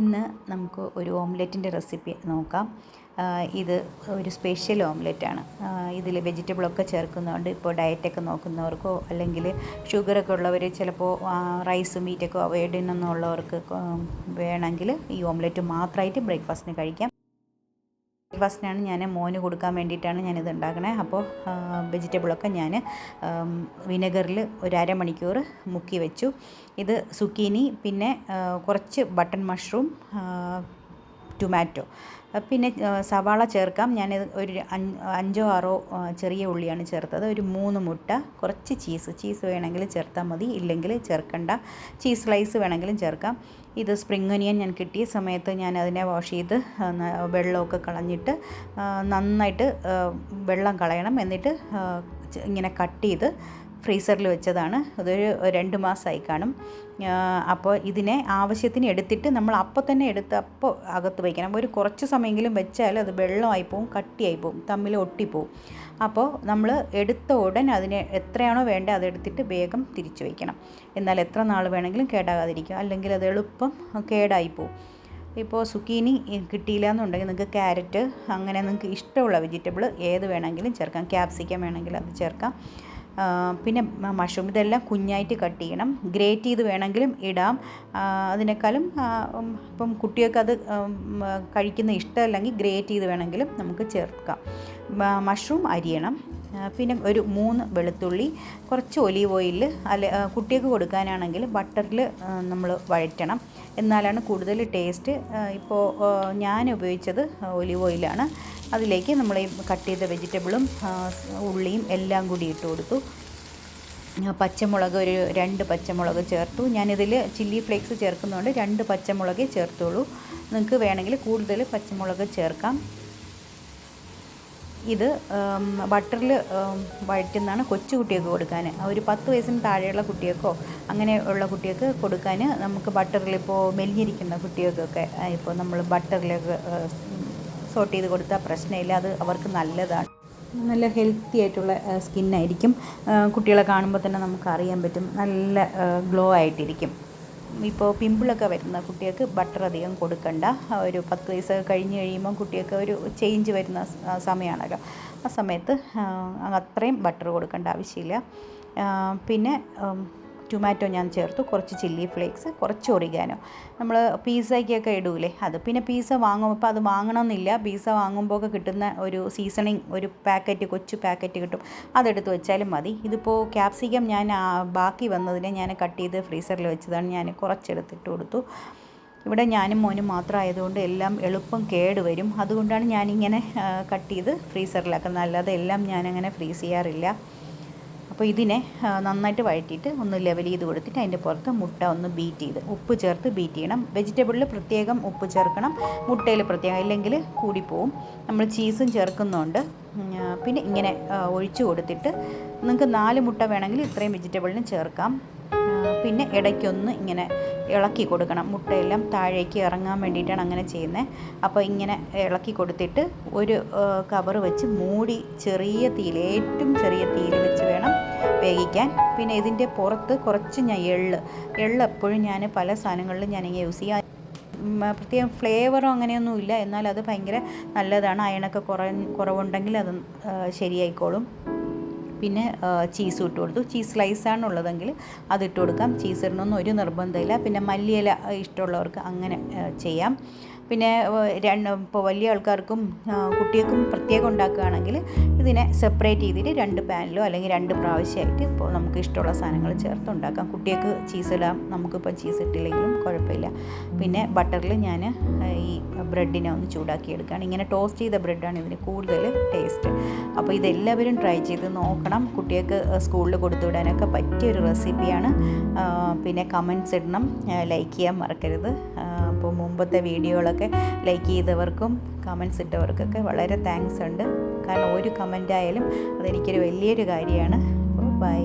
ഇന്ന് നമുക്ക് ഒരു ഓംലെറ്റിന്റെ റെസിപ്പി നോക്കാം. ഇത് ഒരു സ്പെഷ്യൽ ഓംലെറ്റാണ്. ഇതിൽ വെജിറ്റബിളൊക്കെ ചേർക്കുന്നതുകൊണ്ട് ഇപ്പോൾ ഡയറ്റൊക്കെ നോക്കുന്നവർക്കോ അല്ലെങ്കിൽ ഷുഗറൊക്കെ ഉള്ളവർ ചിലപ്പോൾ റൈസ് മീറ്റൊക്കെ അവോയ്ഡ് ചെയ്യണമെന്നുള്ളവർക്ക് വേണമെങ്കിൽ ഈ ഓംലെറ്റ് മാത്രമായിട്ട് ബ്രേക്ക്ഫാസ്റ്റിന് കഴിക്കാം. ബ്രേക്ക്ഫാസ്റ്റിനാണ് ഞാൻ മോന് കൊടുക്കാൻ വേണ്ടിയിട്ടാണ് ഞാനിത് ഉണ്ടാക്കണേ. അപ്പോൾ വെജിറ്റബിളൊക്കെ ഞാൻ വിനെഗറിൽ ഒരു അരമണിക്കൂർ മുക്കി വെച്ചു. ഇത് സുക്കീനി പിന്നെ കുറച്ച് ബട്ടൺ മഷ്റൂം ടൊമാറ്റോ. പിന്നെ സവാള ചേർക്കാം. ഞാനിത് ഒരു അഞ്ച് ആറോ ചെറിയ ഉള്ളിയാണ് ചേർത്തത്. ഒരു മൂന്ന് മുട്ട കുറച്ച് ചീസ്. ചീസ് വേണമെങ്കിൽ ചേർത്താൽ മതി. ഇല്ലെങ്കിൽ ചേർക്കണ്ട. ചീസ് സ്ലൈസ് വേണമെങ്കിലും ചേർക്കാം. ഇത് സ്പ്രിംഗ് ഒനിയൻ ഞാൻ കിട്ടിയ സമയത്ത് ഞാൻ അതിനെ വാഷ് ചെയ്ത് വെള്ളമൊക്കെ കളഞ്ഞിട്ട് നന്നായിട്ട് വെള്ളം കളയണം. എന്നിട്ട് ഇങ്ങനെ കട്ട് ചെയ്ത് ഫ്രീസറിൽ വെച്ചതാണ്. അതൊരു രണ്ട് മാസമായി കാണും. അപ്പോൾ ഇതിനെ ആവശ്യത്തിന് എടുത്തിട്ട് നമ്മൾ അപ്പോൾ തന്നെ എടുത്ത് അപ്പോൾ അകത്ത് വയ്ക്കണം ഒരു കുറച്ച് സമയമെങ്കിലും വെച്ചാൽ അത് വെള്ളമായി പോവും കട്ടിയായി പോവും തമ്മിൽ ഒട്ടിപ്പോവും. അപ്പോൾ നമ്മൾ എടുത്ത ഉടൻ അതിനെ എത്രയാണോ വേണ്ടത് അതെടുത്തിട്ട് വേഗം തിരിച്ചു വയ്ക്കണം എന്നാൽ എത്ര നാൾ വേണമെങ്കിലും കേടാകാതിരിക്കും. അല്ലെങ്കിൽ അത് എളുപ്പം കേടായി പോവും. ഇപ്പോൾ സുക്കീനി കിട്ടിയില്ല എന്നുണ്ടെങ്കിൽ നിങ്ങൾക്ക് ക്യാരറ്റ് അങ്ങനെ നിങ്ങൾക്ക് ഇഷ്ടമുള്ള വെജിറ്റബിൾ ഏത് വേണമെങ്കിലും ചേർക്കാം. ക്യാപ്സിക്കം വേണമെങ്കിൽ അത് ചേർക്കാം. പിന്നെ മഷ്റൂം ഇതെല്ലാം കുഞ്ഞായിട്ട് കട്ട് ചെയ്യണം. ഗ്രേറ്റ് ചെയ്ത് വേണമെങ്കിലും ഇടാം. അതിനേക്കാളും ഇപ്പം കുട്ടികൾക്ക് അത് കഴിക്കുന്ന ഇഷ്ടമല്ലെങ്കിൽ ഗ്രേറ്റ് ചെയ്ത് വേണമെങ്കിലും നമുക്ക് ചേർക്കാം. മഷ്റൂം അരിയണം. പിന്നെ ഒരു മൂന്ന് വെളുത്തുള്ളി കുറച്ച് ഒലീവ് ഓയിലിൽ അല്ല കുട്ടികൾക്ക് കൊടുക്കാനാണെങ്കിൽ ബട്ടറിൽ നമ്മൾ വഴറ്റണം. എന്നാലാണ് കൂടുതൽ ടേസ്റ്റ് ഇപ്പോൾ ഞാൻ ഉപയോഗിച്ചത് ഒലീവ് ഓയിലാണ് അതിലേക്ക് നമ്മൾ ഈ കട്ട് ചെയ്ത വെജിറ്റബിളും ഉള്ളിയും എല്ലാം കൂടി ഇട്ട് കൊടുത്തു. പച്ചമുളക് ഒരു രണ്ട് പച്ചമുളക് ചേർത്തു. ഞാനിതിൽ ചില്ലി ഫ്ലേക്സ് ചേർക്കുന്നതുകൊണ്ട് രണ്ട് പച്ചമുളകേ ചേർത്തുള്ളൂ. നിങ്ങൾക്ക് വേണമെങ്കിൽ കൂടുതൽ പച്ചമുളക് ചേർക്കാം. ഇത് ബട്ടറിൽ വഴറ്റുന്നതാണ് കൊച്ചു കുട്ടികൾക്ക് കൊടുക്കാൻ ഒരു പത്ത് വയസ്സിന് താഴെയുള്ള കുട്ടികൾക്കോ അങ്ങനെ ഉള്ള കുട്ടികൾക്ക് കൊടുക്കാൻ നമുക്ക് ബട്ടറിൽ ഇപ്പോൾ മെലിഞ്ഞിരിക്കുന്ന കുട്ടികൾക്കൊക്കെ ഇപ്പോൾ നമ്മൾ ബട്ടറിലൊക്കെ സോട്ട് ചെയ്ത് കൊടുത്താൽ പ്രശ്നമില്ല. അത് അവർക്ക് നല്ലതാണ്. നല്ല ഹെൽത്തി ആയിട്ടുള്ള സ്കിന്നായിരിക്കും. കുട്ടികളെ കാണുമ്പോൾ തന്നെ നമുക്ക് അറിയാൻ പറ്റും. നല്ല ഗ്ലോ ആയിട്ടിരിക്കും. ഇപ്പോൾ പിമ്പിളൊക്കെ വരുന്ന കുട്ടികൾക്ക് ബട്ടർ അധികം കൊടുക്കണ്ട. ഒരു പത്ത് വയസ്സ് കഴിഞ്ഞ് കഴിയുമ്പോൾ കുട്ടികൾക്ക് ഒരു ചേഞ്ച് വരുന്ന സമയമാണല്ലോ ആ സമയത്ത് അത്രയും ബട്ടർ കൊടുക്കേണ്ട ആവശ്യമില്ല. പിന്നെ ടൊമാറ്റോ ഞാൻ ചേർത്തു. കുറച്ച് ചില്ലി ഫ്ലേക്സ് കുറച്ച് ഒറിഗാനോ നമ്മൾ പിസയ്ക്കൊക്കെ ഇടൂലേ? അത് പിന്നെ പിസ വാങ്ങും. ഇപ്പോൾ അത് വാങ്ങണമെന്നില്ല പിസ വാങ്ങുമ്പോൾ കിട്ടുന്ന ഒരു സീസണിങ് ഒരു പാക്കറ്റ് കൊച്ചു പാക്കറ്റ് കിട്ടും. അതെടുത്ത് വെച്ചാലും മതി. ഇതിപ്പോൾ ക്യാപ്സിക്കം ഞാൻ ബാക്കി വന്നതിനെ ഞാൻ കട്ട് ചെയ്ത് ഫ്രീസറിൽ വെച്ചതാണ്. ഞാൻ കുറച്ചെടുത്തിട്ട് കൊടുത്തു. ഇവിടെ ഞാനും മോനും മാത്രമായതുകൊണ്ട് എല്ലാം എളുപ്പം കേട് വരും. അതുകൊണ്ടാണ് ഞാനിങ്ങനെ കട്ട് ചെയ്ത് ഫ്രീസറിലാക്കുന്നത് അല്ലാതെ എല്ലാം ഞാനങ്ങനെ ഫ്രീസ് ചെയ്യാറില്ല. അപ്പോൾ ഇതിനെ നന്നായിട്ട് വഴറ്റിയിട്ട് ഒന്ന് ലെവൽ ചെയ്ത് കൊടുത്തിട്ട് അതിന്റെ പുറത്ത് മുട്ട ഒന്ന് ബീറ്റ് ചെയ്ത് ഉപ്പ് ചേർത്ത് ബീറ്റ് ചെയ്യണം. വെജിറ്റബിളിൽ പ്രത്യേകം ഉപ്പ് ചേർക്കണം മുട്ടയിൽ പ്രത്യേകം ഇല്ലെങ്കിൽ കൂടിപ്പോവും നമ്മൾ ചീസും ചേർക്കുന്നുണ്ട് പിന്നെ ഇങ്ങനെ ഒഴിച്ചു കൊടുത്തിട്ട് നിങ്ങൾക്ക് നാല് മുട്ട വേണമെങ്കിൽ ഇത്രയും വെജിറ്റബിളിന് ചേർക്കാം. പിന്നെ ഇടയ്ക്കൊന്ന് ഇങ്ങനെ ഇളക്കി കൊടുക്കണം. മുട്ടയെല്ലാം താഴേക്ക് ഇറങ്ങാൻ വേണ്ടിയിട്ടാണ് അങ്ങനെ ചെയ്യുന്നത് അപ്പോൾ ഇങ്ങനെ ഇളക്കി കൊടുത്തിട്ട് ഒരു കവർ വെച്ച് മൂടി ചെറിയ തീയിൽ ഏറ്റവും ചെറിയ തീയിൽ വെച്ച് വേണം വേവിക്കാൻ. പിന്നെ ഇതിന്റെ പുറത്ത് കുറച്ച് ഞാൻ എള്ള് എള്ള് എപ്പോഴും ഞാൻ പല സാധനങ്ങളിലും ഞാനിങ്ങനെ യൂസ് ചെയ്യാം. പ്രത്യേകം ഫ്ലേവറോ അങ്ങനെയൊന്നുമില്ല എന്നാൽ അത് ഭയങ്കര നല്ലതാണ്. അയണൊക്കെ കുറ കുറവുണ്ടെങ്കിൽ അത് ശരിയായിക്കോളും. പിന്നെ ചീസ് ഇട്ട് കൊടുത്തു. ചീസ് സ്ലൈസാണ് ഉള്ളതെങ്കിൽ അത് ഇട്ട് കൊടുക്കാം. ചീസ് ഇടണമെന്ന് ഒരു നിർബന്ധമില്ല. പിന്നെ മല്ലിയില ഇഷ്ടമുള്ളവർക്ക് അങ്ങനെ ചെയ്യാം. പിന്നെ രണ്ട് ഇപ്പോൾ വലിയ ആൾക്കാർക്കും കുട്ടികൾക്കും പ്രത്യേകം ഉണ്ടാക്കുകയാണെങ്കിൽ ഇതിനെ സെപ്പറേറ്റ് ചെയ്തിട്ട് രണ്ട് പാനിലോ അല്ലെങ്കിൽ രണ്ട് പ്രാവശ്യമായിട്ട് ഇപ്പോൾ നമുക്ക് ഇഷ്ടമുള്ള സാധനങ്ങൾ ചേർത്ത് ഉണ്ടാക്കാം. കുട്ടികൾക്ക് ചീസ് ഇടാം. നമുക്കിപ്പോൾ ചീസ് ഇട്ടില്ലെങ്കിലും കുഴപ്പമില്ല. പിന്നെ ബട്ടറിൽ ഞാൻ ഈ ബ്രെഡിനെ ഒന്ന് ചൂടാക്കി എടുക്കുകയാണ്. ഇങ്ങനെ ടോസ്റ്റ് ചെയ്ത ബ്രെഡാണ് ഇതിന് കൂടുതൽ ടേസ്റ്റ് അപ്പോൾ ഇതെല്ലാവരും ട്രൈ ചെയ്ത് നോക്കണം. കുട്ടികൾക്ക് സ്കൂളിൽ കൊടുത്തുവിടാനൊക്കെ പറ്റിയൊരു റെസിപ്പിയാണ്. പിന്നെ കമൻസ് ഇടണം. ലൈക്ക് ചെയ്യാൻ മറക്കരുത്. അപ്പോൾ മുമ്പത്തെ വീഡിയോകളൊക്കെ ലൈക്ക് ചെയ്തവർക്കും കമൻസ് ഇട്ടവർക്കൊക്കെ വളരെ താങ്ക്സ് ഉണ്ട്. കാരണം ഒരു കമന്റ് ആയാലും അതെനിക്കൊരു വലിയൊരു കാര്യമാണ്. അപ്പോൾ ബൈ